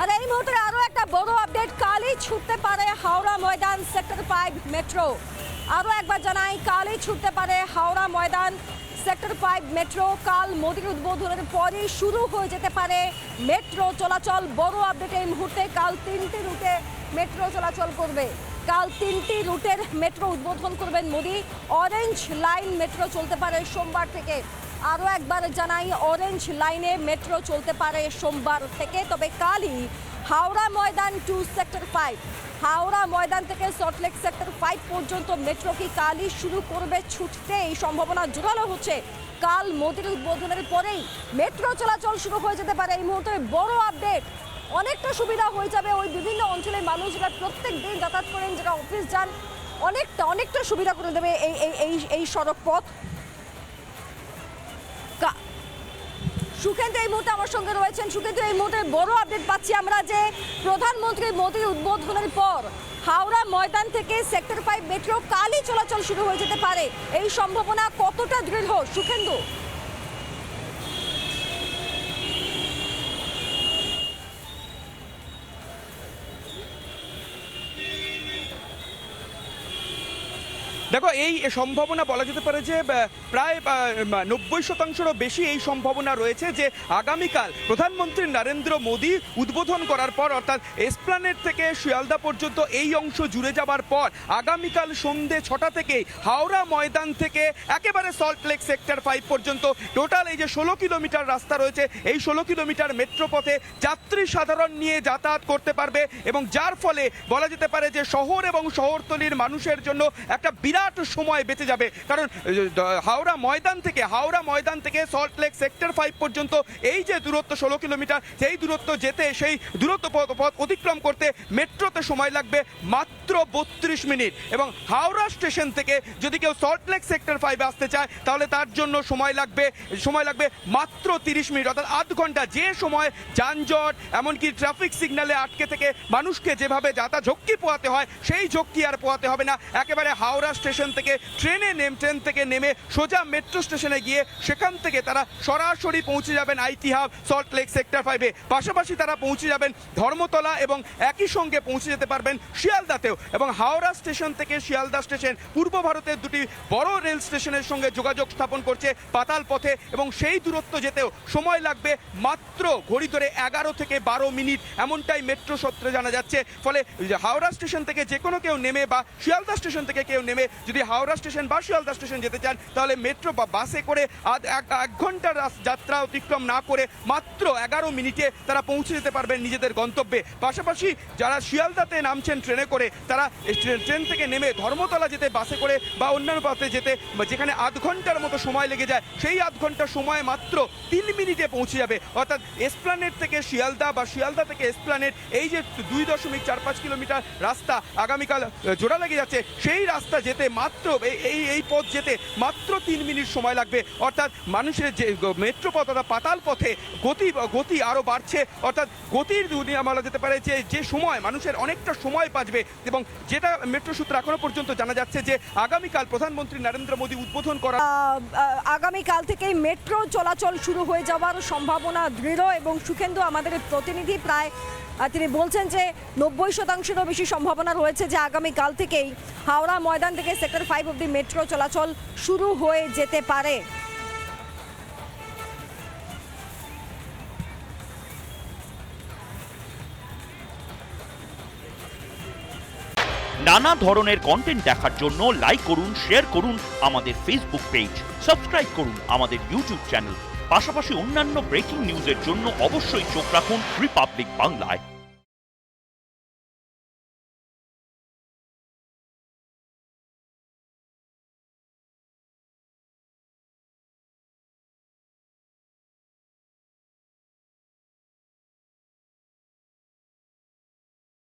আর এই মুহূর্তে আরও একটা বড় আপডেট কালই ছুটতে পারে Howrah Maidan sector five metro আরও একবার জানাই, কালই ছুটতে পারে Howrah Maidan sector five metro কাল মোদীর উদ্বোধনের পরে শুরু হয়ে যেতে পারে মেট্রো চলাচল। বড় আপডেট এই মুহূর্তে, কাল তিনটি রুটে মেট্রো চলাচল করবে। কাল তিনটি রুটের মেট্রো উদ্বোধন করবেন মোদী। অরেঞ্জ লাইন মেট্রো চলতে পারে সোমবার থেকে। আরও একবার জানাই অরেঞ্জ লাইনে মেট্রো চলতে পারে সোমবার থেকে। তবে কালই Howrah Maidan to sector five Howrah Maidan থেকে সল্টলেক সেক্টর ফাইভ পর্যন্ত মেট্রো কি কালই শুরু করবে ছুটতে এই সম্ভাবনা জোরালো হচ্ছে। কাল মোদির উদ্বোধনের পরেই মেট্রো চলাচল শুরু হয়ে যেতে পারে। এই মুহূর্তে বড় আপডেট অনেকটা সুবিধা হয়ে যাবে ওই বিভিন্ন অঞ্চলের মানুষ যারা প্রত্যেক দিন যাতায়াত করেন, যারা অফিস যান, অনেকটা অনেকটা সুবিধা করে দেবে এই এই এই এই সড়ক পথ সুখেন্দু এই মুহূর্তে আমার সঙ্গে রয়েছেন। সুখেন্দু, এই মুহূর্তে বড় আপডেট পাচ্ছি আমরা যে প্রধানমন্ত্রী মোদীর উদ্বোধনের পর হাওড়া ময়দান থেকে সেক্টর ফাইভ মেট্রো কালই চলাচল শুরু হয়ে যেতে পারে। এই সম্ভাবনা কতটা দৃঢ়, সুখেন্দু? দেখো, এই সম্ভাবনা বলা যেতে পারে যে প্রায় নব্বই শতাংশেরও বেশি এই সম্ভাবনা রয়েছে যে, আগামীকাল প্রধানমন্ত্রী নরেন্দ্র মোদী উদ্বোধন করার পর, অর্থাৎ এসপ্লানেট থেকে শিয়ালদা পর্যন্ত এই অংশ জুড়ে যাবার পর, আগামীকাল সন্ধে ছটা থেকে হাওড়া ময়দান থেকে একেবারে সল্ট লেক সেক্টর ফাইভ পর্যন্ত, টোটাল এই যে ষোলো কিলোমিটার রাস্তা রয়েছে, এই ষোলো কিলোমিটার মেট্রো পথে যাত্রী সাধারণ নিয়ে যাতায়াত করতে পারবে এবং যার ফলে বলা যেতে পারে যে, শহর এবং শহরতলির মানুষের জন্য একটা বিরাট সময় বেঁচে যাবে। কারণ হাওড়া ময়দান থেকে, হাওড়া ময়দান থেকে সল্ট লেক সেক্টর ফাইভ পর্যন্ত এই যে দূরত্ব ষোলো কিলোমিটার, সেই দূরত্ব যেতে, সেই দূরত্ব পথ অতিক্রম করতে মেট্রোতে সময় লাগবে মাত্র বত্রিশ মিনিট। এবং হাওড়া স্টেশন থেকে যদি কেউ সল্ট লেক সেক্টর ফাইভে আসতে চায়, তাহলে তার জন্য সময় লাগবে সময় লাগবে মাত্র তিরিশ মিনিট। অর্থাৎ আধ ঘণ্টা যে সময় যানজট, এমনকি ট্রাফিক সিগন্যালে আটকে থেকে মানুষকে যেভাবে যাতা ঝক্কি পোয়াতে হয়, সেই ঝক্কি আর পোয়াতে হবে না। একেবারে হাওড়া স্টেশন থেকে ট্রেনে নেম, ট্রেন থেকে নেমে সোজা মেট্রো স্টেশনে গিয়ে সেখান থেকে তারা সরাসরি পৌঁছে যাবেন IT hub, Salt Lake sector ফাইভে পাশাপাশি তারা পৌঁছে যাবেন ধর্মতলা এবং একই সঙ্গে পৌঁছে যেতে পারবেন শিয়ালদাতেও এবং হাওড়া স্টেশন থেকে শিয়ালদা স্টেশন, পূর্ব ভারতের দুটি বড় রেল স্টেশনের সঙ্গে যোগাযোগ স্থাপন করছে পাতাল পথে এবং সেই দূরত্ব যেতেও সময় লাগবে মাত্র ঘড়ি ধরে এগারো থেকে বারো মিনিট। এমনটাই মেট্রো সূত্রে জানা যাচ্ছে। ফলে হাওড়া স্টেশন থেকে যে কোনো কেউ নেমে বা শিয়ালদা স্টেশন থেকে কেউ নেমে যদি হাওড়া স্টেশন বা শিয়ালদা স্টেশন যেতে চান, তাহলে মেট্রো বা বাসে করে এক ঘণ্টার যাত্রা অতিক্রম না করে মাত্র এগারো মিনিটে তারা পৌঁছে যেতে পারবেন নিজেদের গন্তব্যে। পাশাপাশি যারা শিয়ালদাতে নামছেন ট্রেনে করে, তারা ট্রেন থেকে নেমে ধর্মতলা যেতে, বাসে করে বা অন্যান্য পথে যেতে, যেখানে আধ ঘণ্টার মতো সময় লেগে যায়, সেই আধ ঘণ্টা সময় মাত্র তিন মিনিটে পৌঁছে যাবে। অর্থাৎ এসপ্লানেট থেকে শিয়ালদা বা শিয়ালদা থেকে এসপ্লানেট এই যে দুই দশমিক চার পাঁচ কিলোমিটার রাস্তা আগামীকাল জোড়া লেগে যাচ্ছে, সেই রাস্তা যেতে মাত্র, এই- এই পথ যেতে মাত্র তিন মিনিট সময় লাগবে। অর্থাৎ মানুষের যে মেট্রো পথ অর্থাৎ পাতাল পথে গতি গতি আরও বাড়ছে। অর্থাৎ গতির দুনিয়া বলা যেতে পারে যে যে সময় মানুষের অনেকটা সময় বাঁচবে এবং যেটা মেট্রো সূত্রে এখনও পর্যন্ত জানা যাচ্ছে যে, আগামীকাল প্রধানমন্ত্রী নরেন্দ্র মোদী উদ্বোধন করা আগামীকাল থেকেই মেট্রো চলাচল শুরু হয়ে যাওয়ার সম্ভাবনা দৃঢ় এবং সুখেন্দু আমাদের প্রতিনিধি প্রায় তিনি বলছেন যে, নব্বই শতাংশেরও বেশি সম্ভাবনা রয়েছে যে, আগামীকাল থেকেই হাওড়া ময়দান থেকে সেক্টর ফাইভ অব্দি মেট্রো চলাচল শুরু হয়ে যেতে পারে। নানা ধরনের কন্টেন্ট দেখার জন্য লাইক করুন শেয়ার করুন আমাদের ফেসবুক পেজ সাবস্ক্রাইব করুন আমাদের ইউটিউব চ্যানেল পাশাপাশি অন্যান্য ব্রেকিং নিউজের জন্য অবশ্যই চোখ রাখুন রিপাবলিক বাংলায়